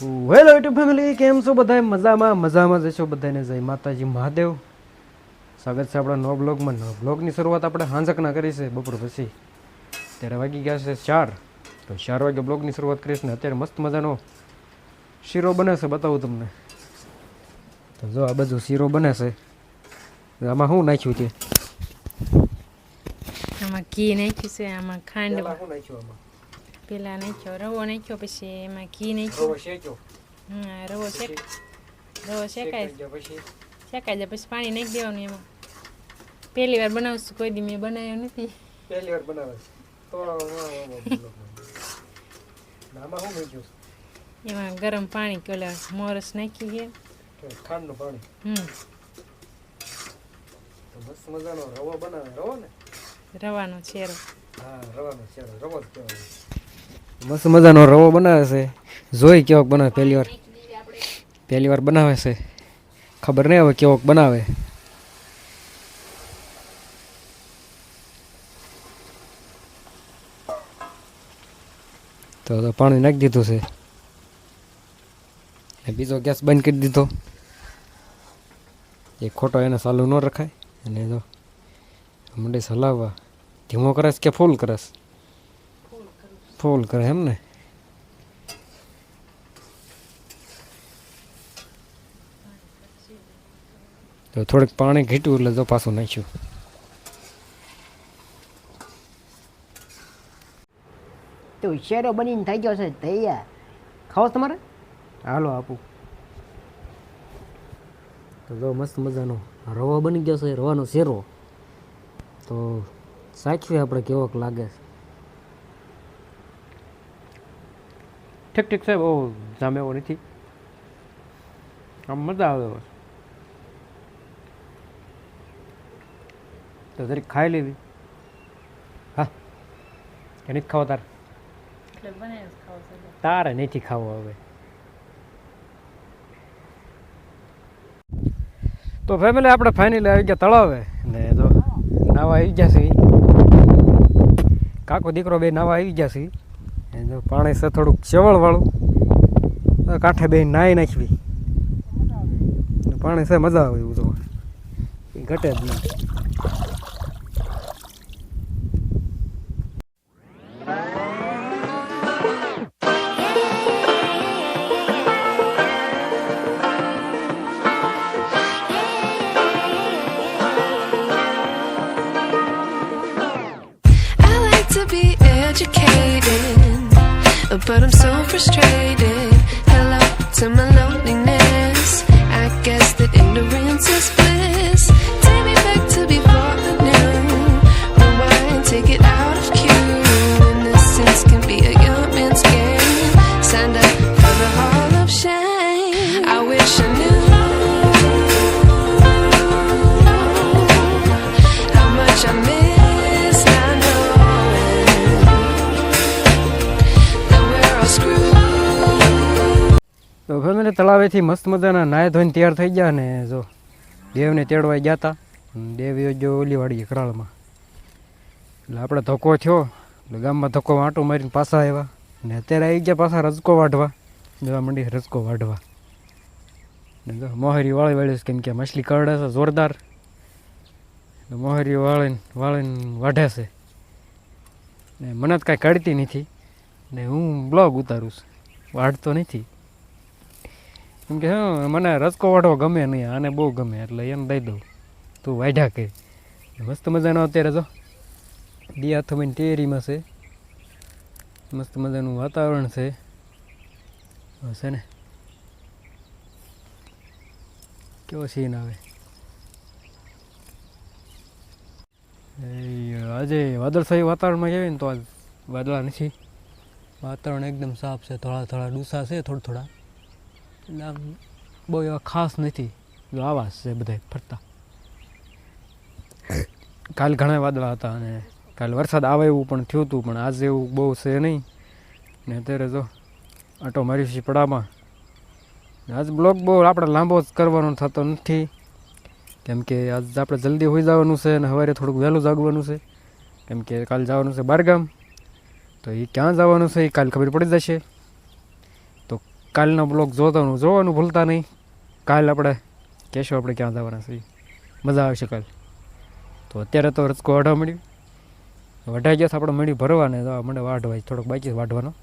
વેલ YouTube family કેમ છો બધા મજામાં મજામાં જશો બધાને જય માતાજી મહાદેવ. સ્વાગત છે આપણા નવ બ્લોગમાં. નવ બ્લોગની શરૂઆત આપણે હાંજકના કરી છે બપોર પછી. ત્યારે વાગી ગયા છે ચાર. તો ચાર વાગે બ્લોગની શરૂઆત કરીશ ને અત્યારે મસ્ત મજાનો શીરો બને છે બતાવું તમને. તો જો આ બધું શીરો બને છે. આમાં શું નાખ્યું છે? આમાં ઘી નાખ્યું છે આમાં ખાંડ નાખ્યું આમાં? પેલા નાખ્યો રવો નાખ્યો પછી એમાં ઘી નાખ્યો રવો શેક્યો હા રવો શેક રવો શેકાય પછી શેકાઈ જાય પછી પાણી નાખી દેવાનું એમાં પહેલી વાર બનાવશું કોઈ દી મેં બનાવ્યો નથી પહેલી વાર બનાવે તો વાહ, વાહ, વાહ, બ્લોગમાં. ને આમાં શું નાખ્યું એમાં ગરમ પાણી પેલા મોરસ નાખી છે ખાંડનું પાણી હમ તો મસ્ત મજાનો રવો બનાવે રવો ને રવાનો છેરો હા રવાનો છે રવો જ કહેવાય મસ્ત મજાનો રવો બનાવે છે. જોઈ કેવોક બનાવે પહેલી વાર. પહેલી વાર બનાવે છે. ખબર નહીં હવે કેવોક બનાવે. તો પાણી નાખી દીધું છે. ને બીજો ગેસ બંધ કરી દીધો. એ ખોટો એને ચાલુ ન રખાય. અને જો મંડી હલાવવા ધીમો કરસ કે ફૂલ કરસ? ફૂલ કરે એમ ને તો થોડુંક પાણી ઘીટ્યું એટલે તો પાછું નાખ્યું. તો શેરો બનીને થઈ ગયો છે તૈયાર. ખાઓ તમારે? હાલો આપું. તો જો મસ્ત મજાનો રવો બની ગયો છે રવાનો શેરો. તો સાચવી આપણે કેવોક લાગે છે. ઠીક ઠીક સાહેબ ઓ જામે એવો નથી. આમ મજા આવે તો જરીક ખાઈ લીધી હા એની જ ખાવો તારે તારે નથી ખાવો હવે. તો ફેમિલી આપણે ફાઇનલી આવી ગયા તળાવે. ને જો નાવા આવી ગયા છે. કાકો દીકરો બે નાવા આવી ગયા છે. જો પાણી છે થોડુંક ચવળવાળું. કાંઠે બે નાહી નાખવી. પાણી છે મજા આવે એવું જોવા. એ ઘટે જ નહીં but I'm so frustrated. Hello to my loneliness. I guess that ignorance is bliss. Take me back to before તો ફેમિલી તળાવેથી મસ્ત મજાના નાય ધોઈને તૈયાર થઈ ગયા ને જો દેવને તેડવા ગયા હતા દેવીઓ જો ઓલી વાળી કરાળમાં. એટલે આપણે ધક્કો થયો, એટલે ગામમાં ધક્કો આંટો મારીને પાછા આવ્યા. ને અત્યારે આવી ગયા પાછા રજકો વાઢવા. જવા મંડી રજકો વાઢવા. ને મોહરી વાળી વાળી કેમ કે મછલી કરડે છે, જોરદાર. મોહરી વાળીને વાળીને વાઢે છે. ને મને જ કાંઈ કાઢતી નથી. ને હું બ્લોગ ઉતારું છું. વાઢતો નથી. કેમ કે હા મને રસકો વાઢવો ગમે નહીં આને બહુ ગમે એટલે એને દઈ દઉં. તું વાઢ્યા કે. મસ્ત મજાનો અત્યારે જો. દિયા થમીને ટેરીમાં છે. મસ્ત મજાનું વાતાવરણ છે. હા, છે ને. કેવો સીન આવે? આજે વાદળશાહી વાતાવરણમાં કહેવાય ને તો આજ વાદળા નથી. વાતાવરણ એકદમ સાફ છે થોડા થોડા ડૂસા છે થોડા થોડા. એટલે આમ બહુ એવા ખાસ નથી. આવા છે બધા ફરતા. કાલ ઘણા વાદળા હતા અને કાલ વરસાદ આવે એવું પણ થયું હતું, પણ આજે એવું બહુ છે નહીં. ને અત્યારે જો આટો મારી છે પડામાં. આજ બ્લોગ બહુ આપણે લાંબો જ કરવાનો થતો નથી. કેમ કે આજ આપણે જલ્દી હોઈ જવાનું છે અને સવારે થોડુંક વહેલું જાગવાનું છે. કેમ કે કાલ જવાનું છે બારગામ. તો એ ક્યાં જવાનું છે એ કાલ ખબર પડી જશે. કાલનો બ્લોગ જોતાનું જોવાનું ભૂલતા નહીં. કાલ આપણે કહેશો આપણે ક્યાં જવાના છીએ મજા આવશે કાલ. તો અત્યારે તો રસકો અઢા મળ્યું. વઢાઈ ગયા આપણે મળી ભરવાને. તો મને વાઢવાય. થોડોક બાકી વાઢવાનો.